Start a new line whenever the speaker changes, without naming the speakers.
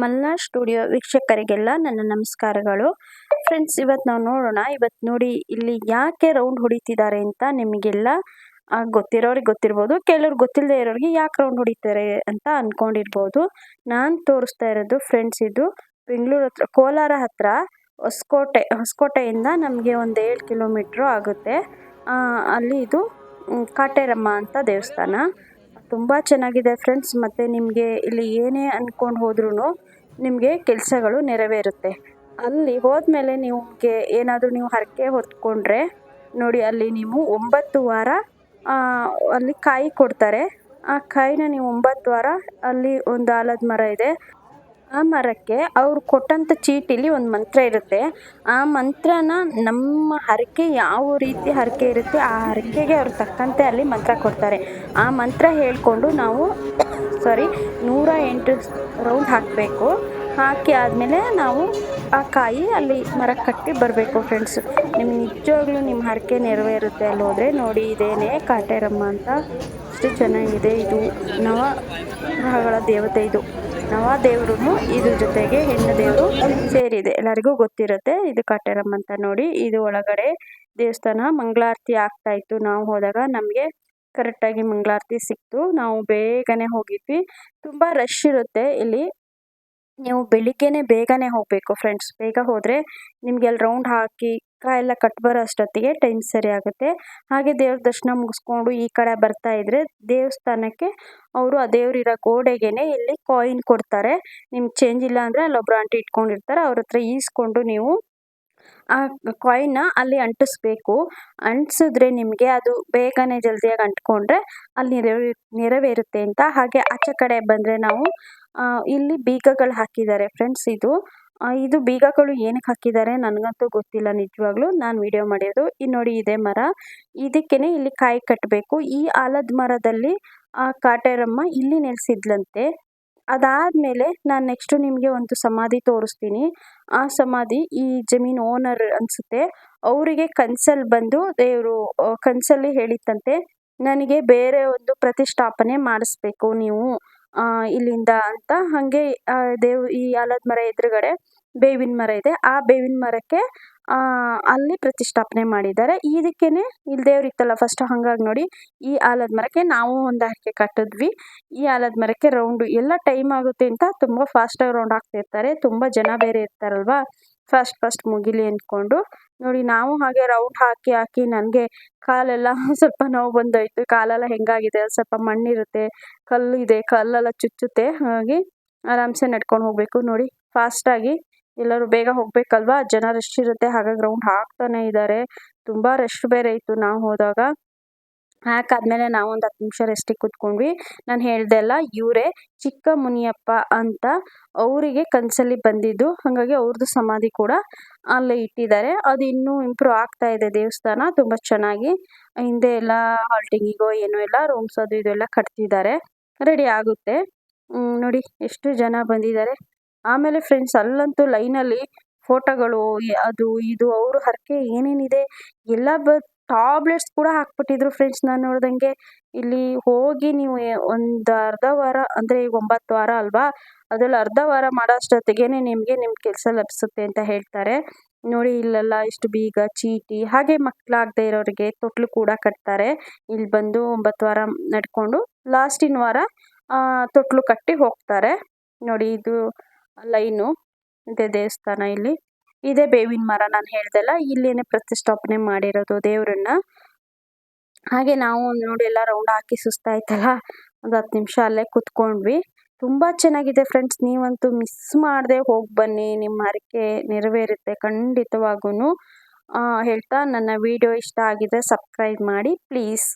Malnad studio ವೀಕ್ಷಕರಿಗೆಲ್ಲ ನನ್ನ ನಮಸ್ಕಾರಗಳು. Friends ಇವತ್ತು ನಾವು ನೋಡೋಣ ಇವತ್ತು ನೋಡಿ ಇಲ್ಲಿ ಯಾಕೆ ರೌಂಡ್ ಹೊಡಿತಿದ್ದಾರೆ ಅಂತ ನಿಮಗೆಲ್ಲ ಗೊತ್ತಿರೋರಿಗೆ ಗೊತ್ತಿರ್ಬೋದು, ಕೆಲವ್ರು ಗೊತ್ತಿಲ್ಲದೆ ಇರೋರಿಗೆ ಯಾಕೆ ರೌಂಡ್ ಹೊಡಿತಾರೆ ಅಂತ ಅಂದ್ಕೊಂಡಿರ್ಬೋದು ನಾನು ತೋರಿಸ್ತಾ ಇರೋದು ಫ್ರೆಂಡ್ಸ್ ಇದು ಬೆಂಗಳೂರು ಹತ್ರ, ಕೋಲಾರ ಹತ್ರ, ಹೊಸಕೋಟೆ, ಹೊಸಕೋಟೆಯಿಂದ ನಮಗೆ ಒಂದು ಏಳು ಕಿಲೋಮೀಟ್ರು ಆಗುತ್ತೆ. ಅಲ್ಲಿ ಇದು ಕಾಟೇರಮ್ಮ ಅಂತ ದೇವಸ್ಥಾನ. ತುಂಬ ಚೆನ್ನಾಗಿದೆ ಫ್ರೆಂಡ್ಸ್ ಮತ್ತು ನಿಮಗೆ ಇಲ್ಲಿ ಏನೇ ಅಂದ್ಕೊಂಡು ಹೋದ್ರೂ ನಿಮಗೆ ಕೆಲಸಗಳು ನೆರವೇರುತ್ತೆ. ಅಲ್ಲಿ ಹೋದ್ಮೇಲೆ ನಿಮಗೆ ಏನಾದರೂ ನೀವು ಹರಕೆ ಹೊತ್ಕೊಂಡ್ರೆ, ನೋಡಿ ಅಲ್ಲಿ ನೀವು ಒಂಬತ್ತು ವಾರ ಅಲ್ಲಿ ಕಾಯಿ ಕೊಡ್ತಾರೆ. ಆ ಕಾಯಿನ ನೀವು ಒಂಬತ್ತು ವಾರ ಅಲ್ಲಿ ಒಂದು ಆಲದ ಮರ ಇದೆ. ಆ ಮರಕ್ಕೆ ಅವ್ರು ಕೊಟ್ಟಂಥ ಚೀಟಿಲಿ ಒಂದು ಮಂತ್ರ ಇರುತ್ತೆ. ಆ ಮಂತ್ರನ ನಮ್ಮ ಹರಕೆ ಯಾವ ರೀತಿ ಹರಕೆ ಇರುತ್ತೆ, ಆ ಹರಕೆಗೆ ಅವ್ರು ತಕ್ಕಂತೆ ಅಲ್ಲಿ ಮಂತ್ರ ಕೊಡ್ತಾರೆ. ಆ ಮಂತ್ರ ಹೇಳಿಕೊಂಡು ನಾವು ಸಾರಿ ನೂರ ಎಂಟು ರೌಂಡ್ ಹಾಕಬೇಕು. ಹಾಕಿ ಆದಮೇಲೆ ನಾವು ಆ ಕಾಯಿ ಅಲ್ಲಿ ಮರಕ್ಕೆ ಕಟ್ಟಿ ಬರಬೇಕು ಫ್ರೆಂಡ್ಸ್ ನಿಮ್ಗೆ ನಿಜವಾಗ್ಲೂ ನಿಮ್ಮ ಹರಕೆ ನೆರವೇರುತ್ತೆ ಅಲ್ಲಿ ಹೋದರೆ. ನೋಡಿ, ಇದೇನೆ ಕಾಟೇರಮ್ಮ ಅಂತ. ಅಷ್ಟು ಚೆನ್ನಾಗಿದೆ ಇದು. ನವಗ್ರಹಗಳ ದೇವತೆ ಇದು. ನವ ದೇವರು ಇದ್ರ ಜೊತೆಗೆ ಹೆಣ್ಣು ದೇವರು ಸೇರಿದೆ. ಎಲ್ಲರಿಗೂ ಗೊತ್ತಿರುತ್ತೆ ಇದು ಕಾಟೇರಮ್ಮ ಅಂತ ನೋಡಿ. ಇದು ಒಳಗಡೆ ದೇವಸ್ಥಾನ ಮಂಗಳಾರತಿ ಆಗ್ತಾ ಇತ್ತು. ನಾವು ಹೋದಾಗ ನಮಗೆ ಕರೆಕ್ಟಾಗಿ ಮಂಗಳಾರತಿ ಸಿಕ್ತು. ನಾವು ಬೇಗನೆ ಹೋಗಿದ್ವಿ. ತುಂಬಾ ರಶ್ ಇರುತ್ತೆ ಇಲ್ಲಿ. ನೀವು ಬೆಳಿಗ್ಗೆನೆ ಬೇಗನೆ ಹೋಗಬೇಕು ಫ್ರೆಂಡ್ಸ್ ಬೇಗ ಹೋದರೆ ನಿಮಗೆ ಅಲ್ಲಿ ರೌಂಡ್ ಹಾಕಿ ಕಾಯೆಲ್ಲ ಕಟ್ ಬರೋ ಅಷ್ಟೊತ್ತಿಗೆ ಟೈಮ್ ಸರಿ ಆಗುತ್ತೆ. ಹಾಗೆ ದೇವ್ರ ದರ್ಶನ ಮುಗಿಸ್ಕೊಂಡು ಈ ಕಡೆ ಬರ್ತಾ ಇದ್ರೆ ದೇವಸ್ಥಾನಕ್ಕೆ ಅವರು ಆ ದೇವ್ರಿರೋ ಗೋಡೆಗೆನೆ ಇಲ್ಲಿ ಕಾಯಿನ್ ಕೊಡ್ತಾರೆ. ನಿಮ್ಗೆ ಚೇಂಜ್ ಇಲ್ಲ ಅಂದರೆ ಅಲ್ಲೊಬ್ರು ಆಂಟಿ ಇಟ್ಕೊಂಡಿರ್ತಾರೆ. ಅವ್ರ ಹತ್ರ ಈಸ್ಕೊಂಡು ನೀವು ಆ ಕಾಯಿನ್ನ ಅಲ್ಲಿ ಅಂಟಿಸ್ಬೇಕು. ಅಂಟಿಸಿದ್ರೆ ನಿಮಗೆ ಅದು ಬೇಗನೆ ಜಲ್ದಿಯಾಗಿ ಅಂಟ್ಕೊಂಡ್ರೆ ಅಲ್ಲಿ ನೆರವೇ, ನೆರವೇರುತ್ತೆ ಅಂತ. ಹಾಗೆ ಆಚೆ ಕಡೆ ಬಂದರೆ ನಾವು ಇಲ್ಲಿ ಬೀಗಗಳು ಹಾಕಿದ್ದಾರೆ ಫ್ರೆಂಡ್ಸ್ ಇದು. ಇದು ಬೀಗಗಳು ಏನಕ್ಕೆ ಹಾಕಿದ್ದಾರೆ ನನಗಂತೂ ಗೊತ್ತಿಲ್ಲ ನಿಜವಾಗ್ಲೂ. ನಾನು ವಿಡಿಯೋ ಮಾಡಿರೋದು. ಇಲ್ಲಿ ನೋಡಿ ಇದೆ ಮರ. ಇದಕ್ಕೇ ಇಲ್ಲಿ ಕಾಯಿ ಕಟ್ಟಬೇಕು ಈ ಆಲದ ಮರದಲ್ಲಿ, ಆ, ಕಾಟೇರಮ್ಮ ಇಲ್ಲಿ ನೆಲೆಸಿದ್ಲಂತೆ. ಅದಾದಮೇಲೆ ನಾನು ನೆಕ್ಸ್ಟು ನಿಮಗೆ ಒಂದು ಸಮಾಧಿ ತೋರಿಸ್ತೀನಿ. ಆ ಸಮಾಧಿ ಈ ಜಮೀನು ಓನರ್ ಅನಿಸುತ್ತೆ. ಅವರಿಗೆ ಕನ್ಸಲ್ಲಿ ಬಂದು ದೇವರು ಕನಸಲ್ಲಿ ಹೇಳಿತ್ತಂತೆ, ನನಗೆ ಬೇರೆ ಒಂದು ಪ್ರತಿಷ್ಠಾಪನೆ ಮಾಡಿಸ್ಬೇಕು ನೀವು ಇಲ್ಲಿಂದ ಅಂತ. ಹಾಗೆ ದೇವ್, ಈ ಆಲದ ಮರ ಎದುರುಗಡೆ ಬೇವಿನ ಮರ ಇದೆ. ಆ ಬೇವಿನ ಮರಕ್ಕೆ ಅಲ್ಲಿ ಪ್ರತಿಷ್ಠಾಪನೆ ಮಾಡಿದ್ದಾರೆ. ಇದಕ್ಕೇನೆ ಇಲ್ಲಿ ದೇವ್ರು ಇತ್ತಲ್ಲ ಫಸ್ಟ್ ಹಂಗಾಗಿ ನೋಡಿ, ಈ ಆಲದ ಮರಕ್ಕೆ ನಾವು ಒಂದು ಹರಕೆ ಕಟ್ಟಿದ್ವಿ. ಈ ಆಲದ ಮರಕ್ಕೆ ರೌಂಡು ಎಲ್ಲ ಟೈಮ್ ಆಗುತ್ತೆ ಅಂತ ತುಂಬ ಫಾಸ್ಟಾಗಿ ರೌಂಡ್ ಹಾಕ್ತಿರ್ತಾರೆ ತುಂಬ ಜನ ಬೇರೆ ಇರ್ತಾರಲ್ವಾ? ಫಾಸ್ಟ್ ಫಸ್ಟ್ ಮುಗಿಲಿ ಅಂದ್ಕೊಂಡು ನೋಡಿ, ನಾವು ಹಾಗೆ ರೌಂಡ್ ಹಾಕಿ ಹಾಕಿ ನನಗೆ ಕಾಲೆಲ್ಲ ಸ್ವಲ್ಪ ನೋವು ಬಂದೋಯ್ತು. ಕಾಲೆಲ್ಲ ಹೆಂಗಾಗಿದೆ? ಅಲ್ಲಿ ಸ್ವಲ್ಪ ಮಣ್ಣಿರುತ್ತೆ ಕಲ್ಲು ಇದೆ ಕಲ್ಲೆಲ್ಲ ಚುಚ್ಚುತ್ತೆ. ಹಾಗಾಗಿ ಆರಾಮ್ಸೆ ನಡ್ಕೊಂಡು ಹೋಗಬೇಕು. ನೋಡಿ ಫಾಸ್ಟಾಗಿ ಎಲ್ಲರೂ ಬೇಗ ಹೋಗ್ಬೇಕಲ್ವಾ? ಜನ ರಶ್ ಇರುತ್ತೆ ಹಾಗಾಗಿ ಗ್ರೌಂಡ್ ಹಾಕ್ತಾನೆ ಇದ್ದಾರೆ ತುಂಬಾ ರಶ್ ಬೇರೆ ಇತ್ತು ನಾವು ಹೋದಾಗ. ಹಾಕಾದ್ಮೇಲೆ ನಾವು ಒಂದು ಹತ್ತು ನಿಮಿಷ ರೆಸ್ಟಿಗೆ ಕೂತ್ಕೊಂಡ್ವಿ. ನಾನು ಹೇಳ್ದೆ ಅಲ್ಲ, ಇವರೇ ಚಿಕ್ಕ ಮುನಿಯಪ್ಪ ಅಂತ ಅವರಿಗೆ ಕನಸಲ್ಲಿ ಬಂದಿದ್ದು. ಹಾಗಾಗಿ ಅವ್ರದ್ದು ಸಮಾಧಿ ಕೂಡ ಅಲ್ಲೇ ಇಟ್ಟಿದ್ದಾರೆ. ಅದು ಇನ್ನೂ ಇಂಪ್ರೂವ್ ಆಗ್ತಾ ಇದೆ ದೇವಸ್ಥಾನ, ತುಂಬ ಚೆನ್ನಾಗಿ. ಹಿಂದೆ ಎಲ್ಲ ಹಾಲ್ಟಿಂಗಿಗೋ ಏನೋ ಎಲ್ಲ ರೂಮ್ಸ್ ಅದು ಇದೆಲ್ಲ ಕಟ್ತಿದ್ದಾರೆ. ರೆಡಿ ಆಗುತ್ತೆ. ನೋಡಿ, ಎಷ್ಟು ಜನ ಬಂದಿದ್ದಾರೆ. ಆಮೇಲೆ ಫ್ರೆಂಡ್ಸ್ ಅಲ್ಲಂತೂ ಲೈನಲ್ಲಿ ಫೋಟೋಗಳು ಅದು ಇದು ಅವರು ಹರಕೆ ಏನೇನಿದೆ, ಎಲ್ಲ ಬ ಟಾಬ್ಲೆಟ್ಸ್ ಕೂಡ ಹಾಕ್ಬಿಟ್ಟಿದ್ರು ಫ್ರೆಂಡ್ಸ್ ನಾನು ನೋಡ್ದಂಗೆ. ಇಲ್ಲಿ ಹೋಗಿ ನೀವು ಒಂದು ಅರ್ಧ ವಾರ, ಅಂದರೆ ಈಗ ಒಂಬತ್ತು ವಾರ ಅಲ್ವಾ? ಅದರಲ್ಲಿ ಅರ್ಧ ವಾರ ಮಾಡೋ ಅಷ್ಟೊತ್ತಿಗೆ ನಿಮಗೆ ನಿಮ್ಮ ಕೆಲಸ ಲಭಿಸುತ್ತೆ ಅಂತ ಹೇಳ್ತಾರೆ. ನೋಡಿ ಇಲ್ಲೆಲ್ಲ ಇಷ್ಟು ಬೀಗ, ಚೀಟಿ, ಹಾಗೆ ಮಕ್ಕಳಾಗದೇ ಇರೋರಿಗೆ ತೊಟ್ಲು ಕೂಡ ಕಟ್ತಾರೆ. ಇಲ್ಲಿ ಬಂದು ಒಂಬತ್ತು ವಾರ ನಡ್ಕೊಂಡು ಲಾಸ್ಟಿನ ವಾರ ತೊಟ್ಲು ಕಟ್ಟಿ ಹೋಗ್ತಾರೆ. ನೋಡಿ ಇದು ಲೈನು ಇದೆ ದೇವಸ್ಥಾನ ಇಲ್ಲಿ. ಇದೇ ಬೇವಿನ ಮರ ನಾನು ಹೇಳ್ದಲ್ಲ. ಇಲ್ಲೇನೆ ಪ್ರತಿಷ್ಠಾಪನೆ ಮಾಡಿರೋದು ದೇವ್ರನ್ನ. ಹಾಗೆ ನಾವು ನೋಡಿ ಎಲ್ಲ ರೌಂಡ್ ಹಾಕಿ ಸುಸ್ತಾಯ್ತಲ್ಲ? ಒಂದು ಹತ್ತು ನಿಮಿಷ ಅಲ್ಲೇ ಕುತ್ಕೊಂಡ್ವಿ. ತುಂಬ ಚೆನ್ನಾಗಿದೆ ಫ್ರೆಂಡ್ಸ್ ನೀವಂತೂ ಮಿಸ್ ಮಾಡದೆ ಹೋಗಿ ಬನ್ನಿ. ನಿಮ್ಮ ಹರಕೆ ನೆರವೇರುತ್ತೆ ಖಂಡಿತವಾಗೂ ಹೇಳ್ತಾ ನನ್ನ ವಿಡಿಯೋ ಇಷ್ಟ ಆಗಿದೆ. ಸಬ್ಸ್ಕ್ರೈಬ್ ಮಾಡಿ ಪ್ಲೀಸ್